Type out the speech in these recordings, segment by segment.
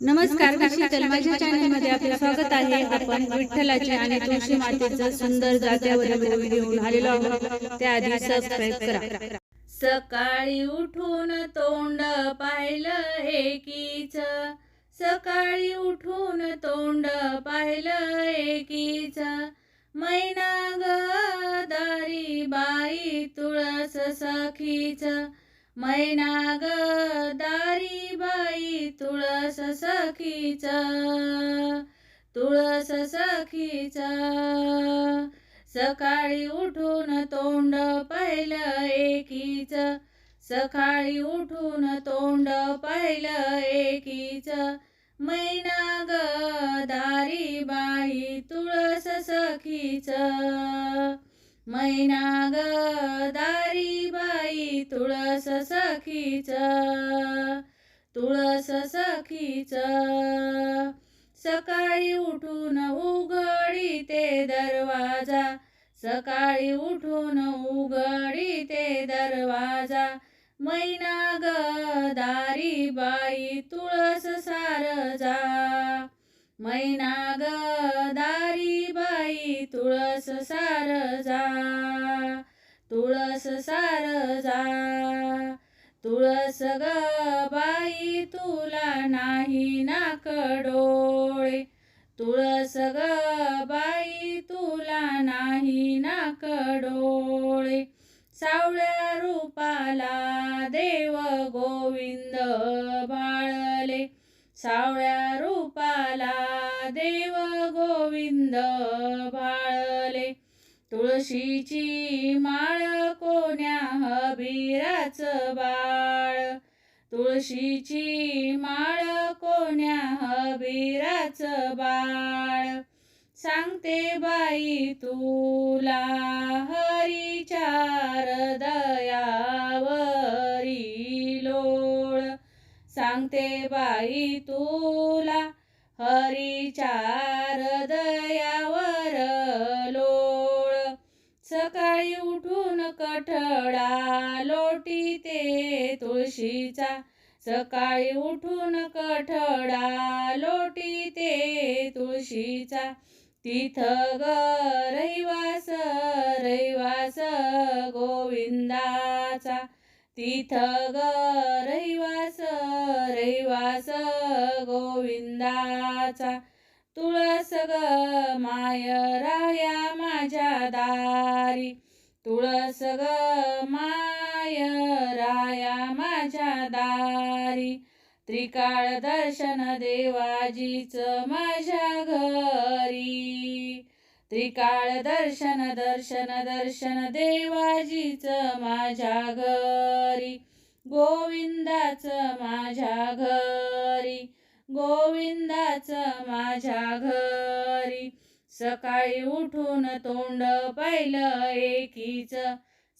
नमस्कार मी शीतल माझ्या चॅनलमध्ये आपले स्वागत आहे. आपण विठ्ठलाचे आणि तुळशी मातेचं सुंदर जात्यावरील व्हिडिओ आलेलो आहोत. त्याआधी सबस्क्राईब करा. सकाळी उठून तोंड पाहिलं एकीच सकाळी उठून तोंड पाहिलं एकीच मैना ग दारी बाई तुळस सखीच. मैना ग दारी बाई तुळस सखीच तुळस सखीच. सकाळी उठून तोंड पाहिलं एकीच सकाळी उठून तोंड पाहिलं एकीच. मैना ग दारी बाई तुळस सखीच. मैना ग दारी बाई तुळस सखीच तुळस सखीच. सकाळी उठून उघडी ते दरवाजा सकाळी उठून उघडी ते दरवाजा. मैना ग दारी बाई तुळस सारजा मैना ग दारी बाई तुळस सारजा तुळस सारजा तुळस ग बाई तुला नाही नाकडोळे तुळस ग बाई तुला नाही नाकडोळे सावळ्या रूपाला देव गोविंद बाळले. सावळ्या रूपाला देव गोविंद तुळशीची माळ कोण्या हबीराच बाळ? तुळशीची माळ कोण्या हबीराच बाळ? सांगते बाई तुला हरिचार दयावरी लोळ. सांगते बाई तुला हरिचार दया सकाळी उठून कठडा लोटी ते तुळशीचा. सकाळी उठून कठडा लोटी ते तुळशीचा. तिथ ग रहिवास रहिवास गोविंदाचा. तिथ ग रहिवास रहिवास गोविंदाचा. तुळस ग माय राया तुळस ग माय राया माझ्या दारी. त्रिकाळ दर्शन देवाजीच माझ्या घरी. त्रिकाळ दर्शन दर्शन दर्शन देवाजीच माझ्या घरी. गोविंदाच माझ्या घरी. गोविंदाच माझ्या घरी. सकाळी उठून तोंड पाहिलं एकीच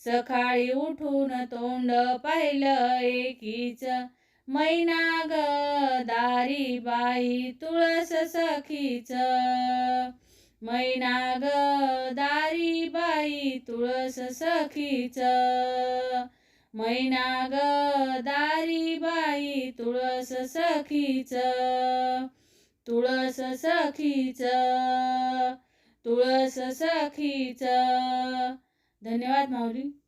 सकाळी उठून तोंड पाहिलं एकीच मैना ग दारी बाई तुळस सखीच. मैना ग दारी बाई तुळस सखीच. मैना ग दारी बाई तुळस सखीच. तुळस सखीच तुळस सखीच. धन्यवाद माऊली.